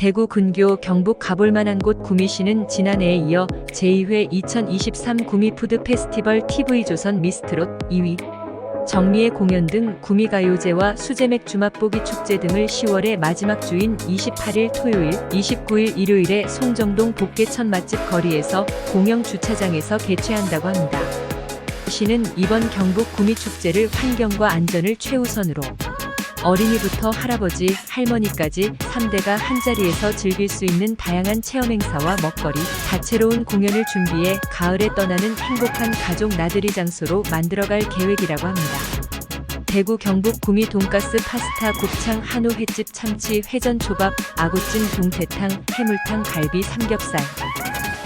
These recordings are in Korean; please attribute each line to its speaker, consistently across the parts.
Speaker 1: 대구 근교 경북 가볼만한 곳 구미시는 지난해에 이어 제2회 2023 구미 푸드 페스티벌 TV조선 미스트롯 2위 정리의 공연 등 구미가요제와 수제맥 주 맛보기 축제 등을 10월의 마지막 주인 28일 토요일, 29일 일요일에 송정동 복개천 맛집 거리에서 공영 주차장에서 개최한다고 합니다. 시는 이번 경북 구미축제를 환경과 안전을 최우선으로 어린이부터 할아버지, 할머니까지 3대가 한자리에서 즐길 수 있는 다양한 체험 행사와 먹거리, 다채로운 공연을 준비해 가을에 떠나는 행복한 가족 나들이 장소로 만들어갈 계획이라고 합니다. 대구 경북 구미 돈가스 파스타 곱창 한우 횟집 참치 회전 초밥 아구찜 동태탕 해물탕 갈비 삼겹살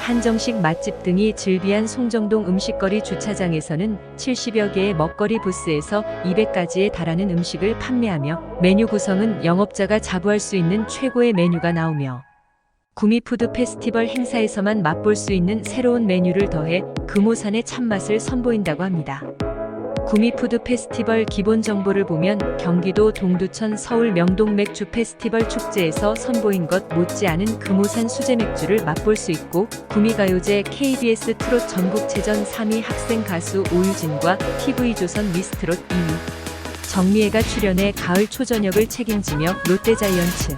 Speaker 1: 한정식 맛집 등이 즐비한 송정동 음식거리 주차장에서는 70여 개의 먹거리 부스에서 200가지에 달하는 음식을 판매하며 메뉴 구성은 영업자가 자부할 수 있는 최고의 메뉴가 나오며 구미푸드 페스티벌 행사에서만 맛볼 수 있는 새로운 메뉴를 더해 금오산의 참맛을 선보인다고 합니다. 구미푸드 페스티벌 기본 정보를 보면 경기도 동두천 서울 명동 맥주 페스티벌 축제에서 선보인 것 못지않은 금오산 수제 맥주를 맛볼 수 있고 구미가요제 KBS 트롯 전국체전 3위 학생 가수 오유진과 TV조선 미스트롯 2위 정미애가 출연해 가을 초저녁을 책임지며 롯데자이언츠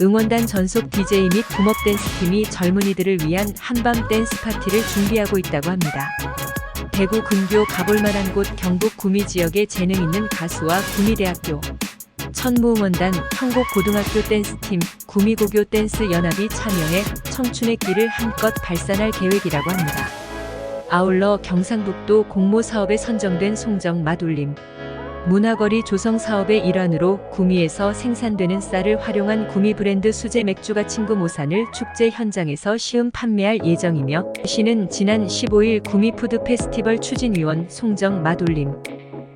Speaker 1: 응원단 전속 DJ 및 붐업 댄스팀이 젊은이들을 위한 한밤 댄스 파티를 준비하고 있다고 합니다. 대구 근교 가볼만한 곳 경북 구미 지역에 재능 있는 가수와 구미대학교 천무응원단 형곡고등학교 댄스팀 구미고교 댄스 연합이 참여해 청춘의 길을 한껏 발산할 계획이라고 합니다. 아울러 경상북도 공모 사업에 선정된 송정 맛울림 문화거리 조성 사업의 일환으로 구미에서 생산되는 쌀을 활용한 구미 브랜드 수제 맥주가 친구 모산을 축제 현장에서 시음 판매할 예정이며 시는 지난 15일 구미 푸드 페스티벌 추진위원 송정 맛올림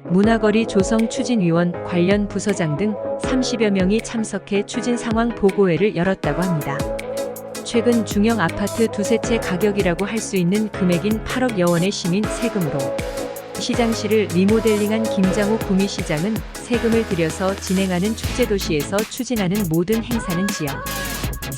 Speaker 1: 문화거리 조성 추진위원 관련 부서장 등 30여 명이 참석해 추진 상황 보고회를 열었다고 합니다. 최근 중형 아파트 두세 채 가격이라고 할 수 있는 금액인 8억여 원의 시민 세금으로 시장실을 리모델링한 김장호 구미시장은 세금을 들여서 진행하는 축제도시에서 추진하는 모든 행사는 지역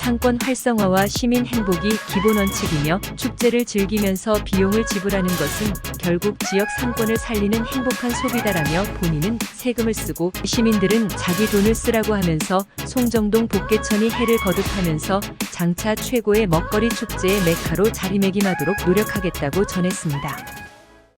Speaker 1: 상권 활성화와 시민 행복이 기본 원칙이며 축제를 즐기면서 비용을 지불하는 것은 결국 지역 상권을 살리는 행복한 소비다라며 본인은 세금을 쓰고 시민들은 자기 돈을 쓰라고 하면서 송정동 복개천이 해를 거듭하면서 장차 최고의 먹거리 축제의 메카로 자리매김하도록 노력하겠다고 전했습니다.